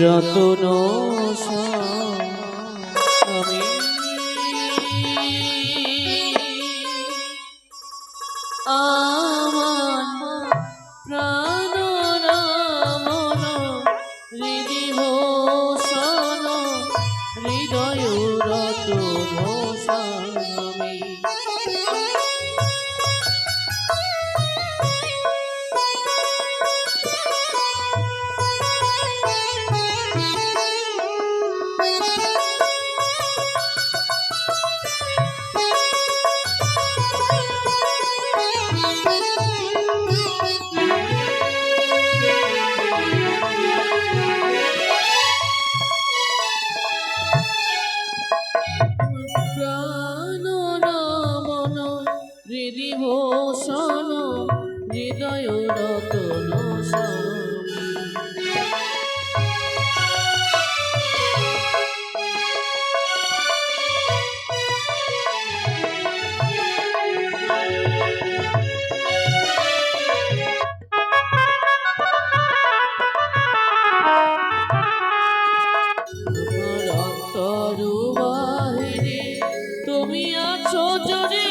রতন হৃদি ভূষণ হৃদয় তুমি আছো যদি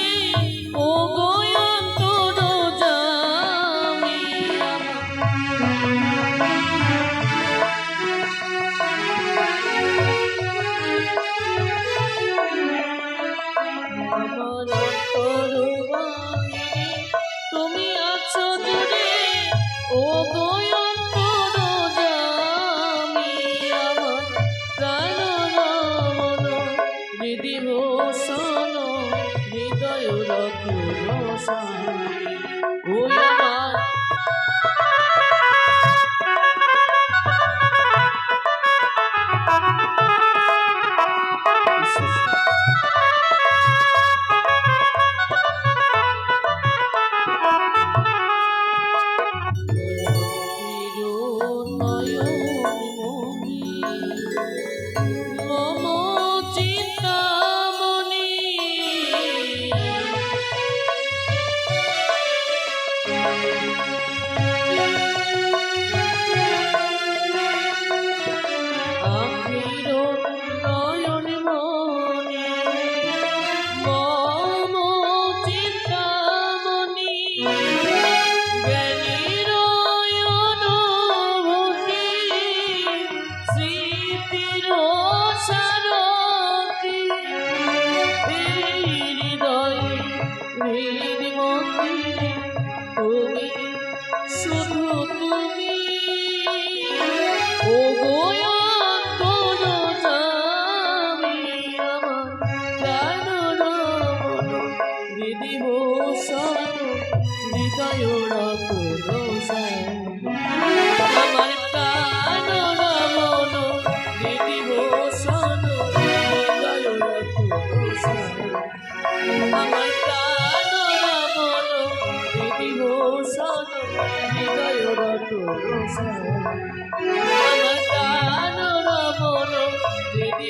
হৃদি সন হৃদয় রতন স্বামী আমার ভূষণ হৃদয় আমার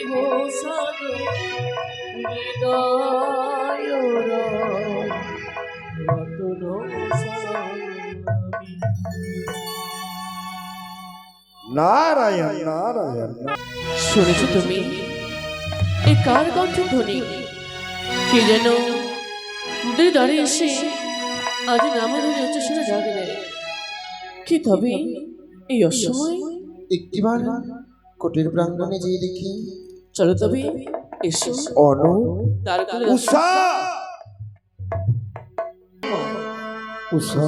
ভূষণ হৃদয় রতন নারায়ণ নারায়ণ শুনেছ তুমি এই কার কণ্ঠধ্বনি কে যেন দূরে দাঁড়িয়ে এসে আজ নামাধরে উচ্চস্বরে ডাকবে কি তবে এই অসময়? একটিবার কোটের প্রাঙ্গণে যেয়ে দেখি। চলো তবে এসো। অনু। উষা! উষা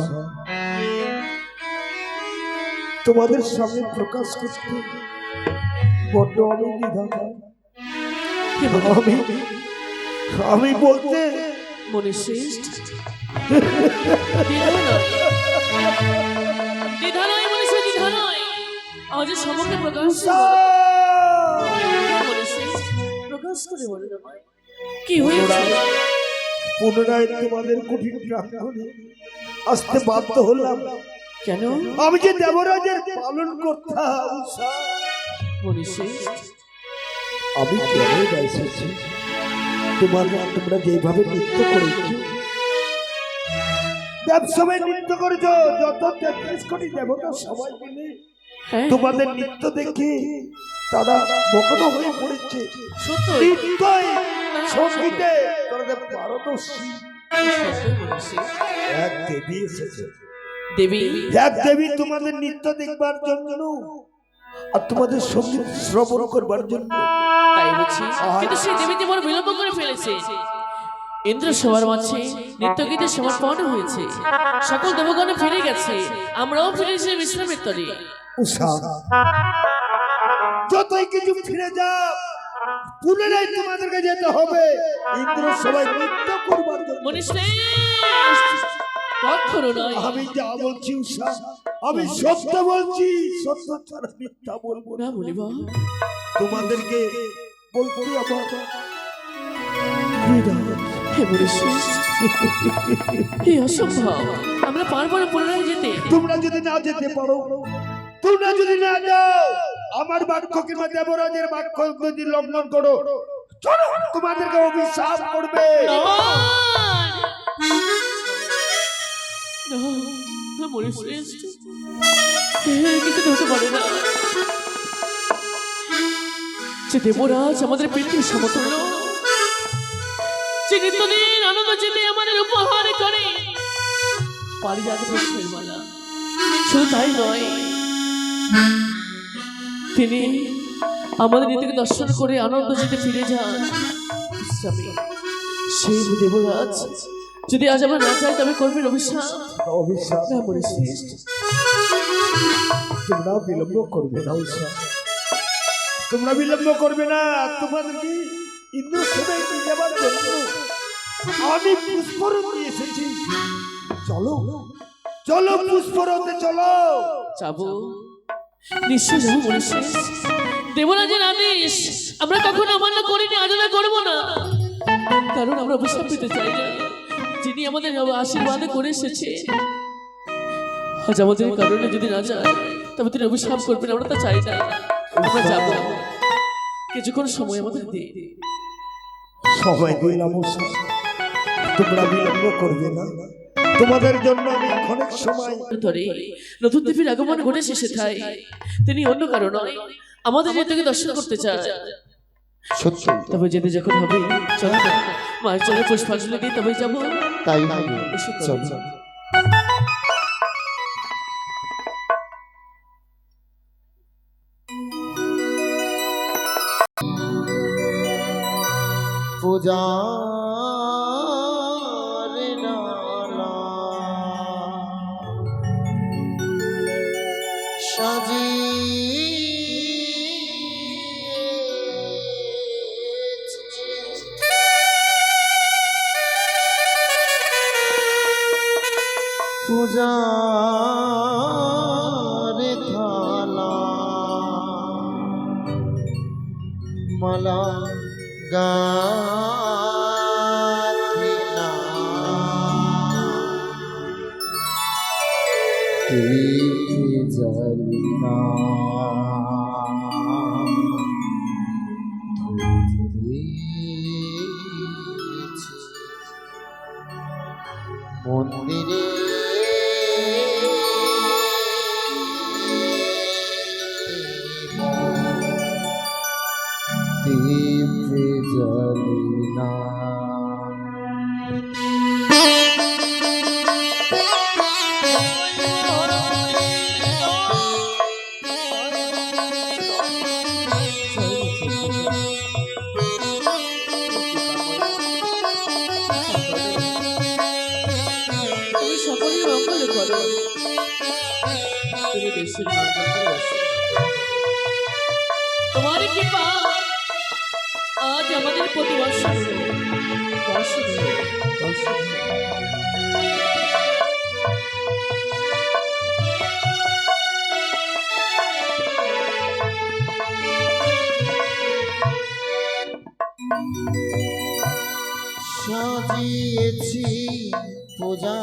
তোমাদের সামনে প্রকাশ করতে বড্ড আমি দ্বিধা। আমি আমি বলতে মনে শ্রেষ্ঠ দ্বিধা নয়। দ্বিধা নয় সে দ্বিধা নয়। আজ সমগ্র প্রকাশ উষা! শ্রেষ্ঠ প্রকাশ করে বলে কি হয়েছে? পুনরায় তোমাদের কঠিন প্রাঙ্গণে আসতে বাধ্য হলাম। কেন? আমি যে দেবরাজের পালন করতাম। আমি কেন এসেছি? তোমার তোমরা যেভাবে নৃত্য করেছ। সময় নৃত্য করেছ যত তেত্রিশ কোটি দেবতা সবাই মিলে। হ্যাঁ। তোমাদের নৃত্য দেখে তারা মগ্ন হয়ে পড়েছে। সঙ্গীতে তাদের পারদর্শী। এক দেবী এসেছে। দেবী। এক দেবী তোমাদের নৃত্য দেখবার জন্য আর তোমাদের সংগীত শ্রবণ করবার জন্য। তাই বুঝি কিন্তু সেই দেবীতে বড় বিলম্ব করে ফেলেছে। ইন্দ্র সবার মাঝে নৃত্য গীতে সমর্পণ হয়েছে। সকল দেবগণ ফিরে গেছে। আমরাও ফিরে এসে বিশ্রামের তরে। উষা যতই কিছু ফিরে যাও পুনরায় তোমাদেরকে যেতে হবে। ইন্দ্র সবাই নৃত্য করবার জন্য। মনীষ! কখনো নয়। আমি যা বলছি উষা আমি সত্য বলছি। সত্য ছাড়া মিথ্যা বলব না। তোমাদেরকে বলতে আমার। হে অসম্ভব আমরা পারব না পুনরায় যেতে। তোমরা যদি না যেতে পারো তোমরা যদি না যাও আমার বাক্য কিংবা দেবরাজের বাক্য যদি লঙ্ঘন করো চলো তোমাদেরকে অভিশাপ করবে। না, না, মনীষ শ্রেষ্ঠ। এ কিছু তো হতে পারে না যে দেবরাজ আমাদের পৃথিবীর সমতুল্য যে নিত্যদিন আনন্দ চেপে আমাদের উপহার করে পারিজাত পুষ্পের মালা শুধু তাই নয় তিনি আমাদের নীতিকে দর্শন করে আনন্দ যেতে ফিরে যান। সেই দেবরাজ যদি আজ আমরা না চাই তবে করবেন অভিশাপ। অভিশাপ। না মনে তোমরা বিলম্ব করবে না। উষা তোমরা বিলম্ব করবে না। তোমাদেরকে সেবায় নিয়ে যাবার জন্য আমি পুষ্পরথ নিয়ে এসেছি। চলো চলো চলো। যাব। নিশ্চয় যাব মনে শ্রেষ্ঠ দেবরাজের আদেশ আমরা কখনো অমান্য করিনি আলোচনা করব না। কারণ আমরা অভিশাপ পেতে চাই না। যিনি আমাদের আশীর্বাদে করে এসেছে। আজ আমাদের কারণে যদি না যায় তবে তিনি অভিশাপ করবেন আমরা তা চাই না। আমরা যাব। কিছুক্ষণ সময় আমাদের দিন সময় দিলাম তোমরা বিলম্ব করবে না। তোমাদের জন্য আমি অনেক সময় ধরে নতুন দেবীর আগমন ঘটেছে সেথায় তিনি অন্য কারও নয় আমাদের যেটাকে দর্শন করতে চায়। সত্যি। তবে যেতে যখন হবে চলো মায়ের চলে পুষ্পাঞ্জলি দিই তবে যাব। তাই হবে এসো তবে। চল পূজা পূজার থালা। মালা জ্বলিনা ধরেছি মন্দিরে করো। তোমার কৃপা আজ আমাদের সাজিয়েছি পূজার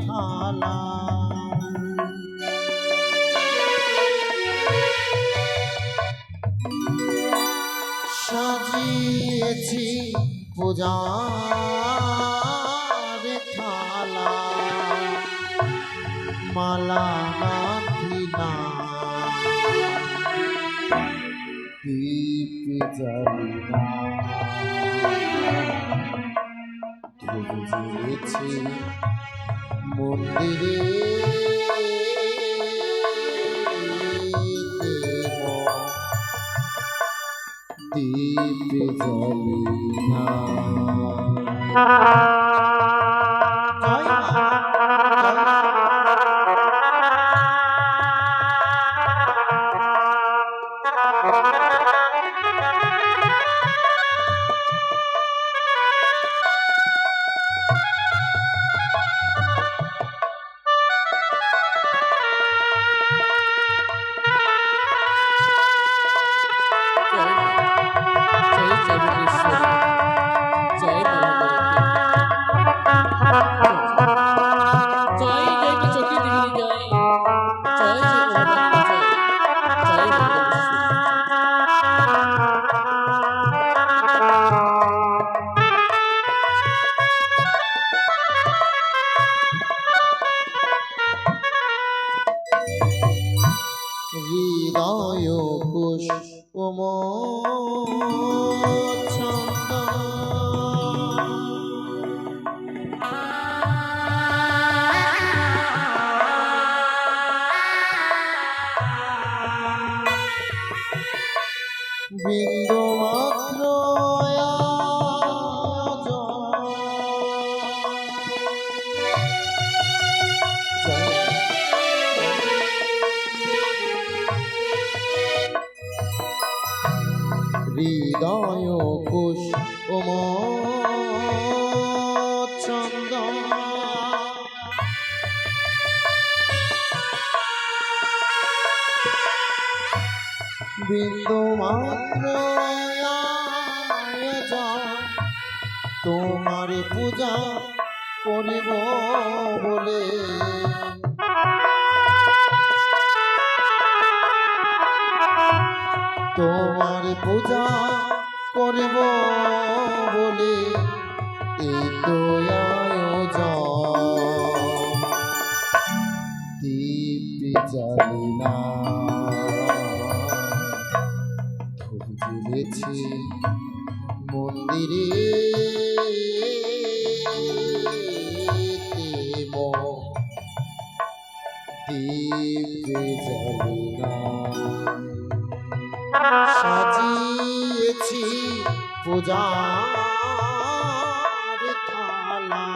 থালা। পূজার থালা মালা গাঁথি না। দীপ জ্বালি না। মন্দিরে দীপ জ্বালি না। বিন্দু মাত্র আয়োজন তোমার পূজা করিব বলে। তোমার পূজা করিব বলে এই তো আয়োজন। দীপ জ্বালি জ্বেলেছি মন্দিরে। দীপ জ্বালি না। সাজিয়েছি থালা।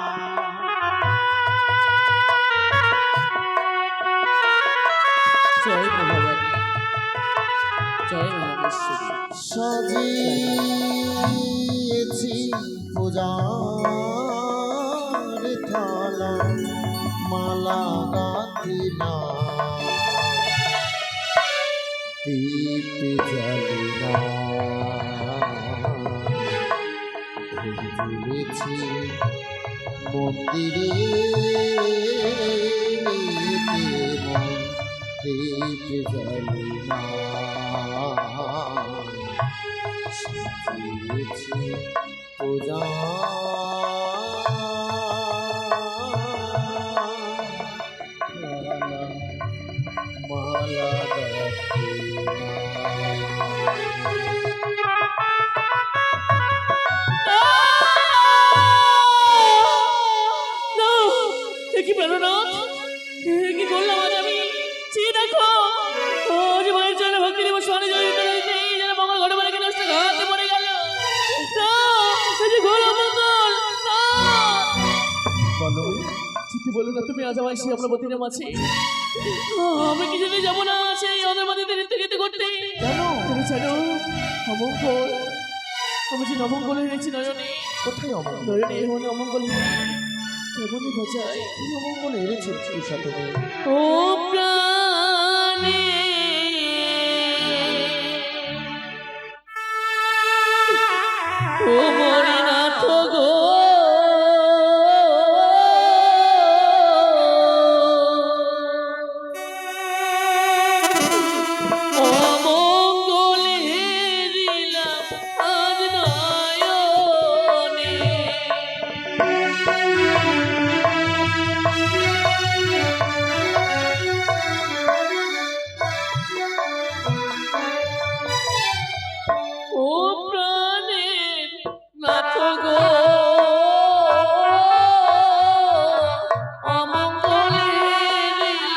জয় জয় ভগবতী। সাজিয়েছি পূজার থালা মালা গাঁথি না দীপ জ্বালি না মন্দিরে দীপ না তুমি আজ আমায় সেই অমরাবতীর মাঝে। আমি কি জন্য যাব না সেই অমরাবতীতে নৃত্য গীত করতে। তুমি জানো অমঙ্গল। আমি যে নমঙ্গল হয়েছি নয়নে। কোথায় অমঙ্গল? নয়নে হলে অমঙ্গল কেমনই বোঝায় কি অমঙ্গল হয়েছে তৃষা তুমি ও প্রাণে